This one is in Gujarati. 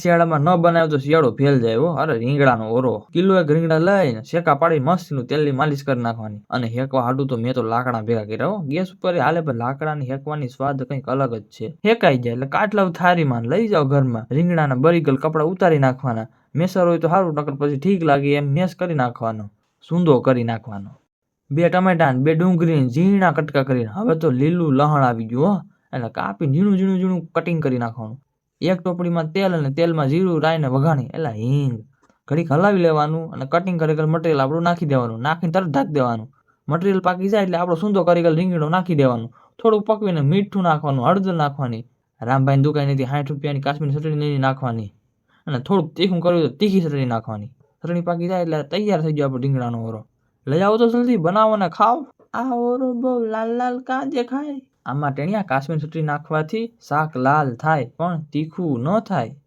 શિયાળામાં ન બનાવ્યો તો શિયાળો ફેલ જાય અરે રીંગણાનો ઓરો. કિલો એક રીંગણા લઈને શેકા પાડી મસ્તીનું તેલની માલિશ કરી નાખવાની. અને હેકવા હાડું તો મેં તો લાકડા ભેગા કર્યા ગેસ ઉપર હાલે પણ લાકડાની હેકવાની સ્વાદ કંઈક અલગ જ છે. હેકાઈ જાય એટલે કાટલા થારીમાં લઈ જાઓ ઘરમાં. રીંગણાના બરીગલ કપડા ઉતારી નાખવાના. મેસર હોય તો સારું નકર પછી ઠીક લાગે એમ મેસ કરી નાખવાનો. સૂંદો કરી નાખવાનો. બે ટમેટા બે ડુંગળી ને ઝીણા કટકા કરીને. હવે તો લીલું લહણ આવી ગયું હો. એટલે કાપી ઝીણું ઝીણું ઝીણું કટિંગ કરી નાખવાનું. એક ટોપડીમાં તેલ અને તેલમાં જીરું રાઈને વઘાણી. એટલે હિંગ. ઘડીક હલાવી લેવાનું અને કટિંગ કરેલ મટીરિયલ આપણું નાખી દેવાનું. નાખીને તરત ઢાંકી દેવાનું. મટીરિયલ પાકી જાય એટલે આપણો સૂંધો કરેલ રીંગણો નાખી દેવાનું. થોડુંક પકવીને મીઠું નાખવાનું, હળદર નાખવાની. રામભાઈની દુકાનેથી સાઠ રૂપિયાની કાશ્મીરી ચટણી નાખવાની. અને થોડુંક તીખું કરવું તો તીખી ચટણી નાખવાની. ચટણી પાકી જાય એટલે તૈયાર થઈ ગયો આપણો રીંગણાનો ઓરો. લઈ આવો તો જલ્દી, બનાવો ને ખાઓ. આ ઓરો બહુ લાલ લાલ કા દેખાય આમાં ટેણિયા કાશ્મીર ચટણી નાખવાથી શાક લાલ થાય પણ તીખું ન થાય.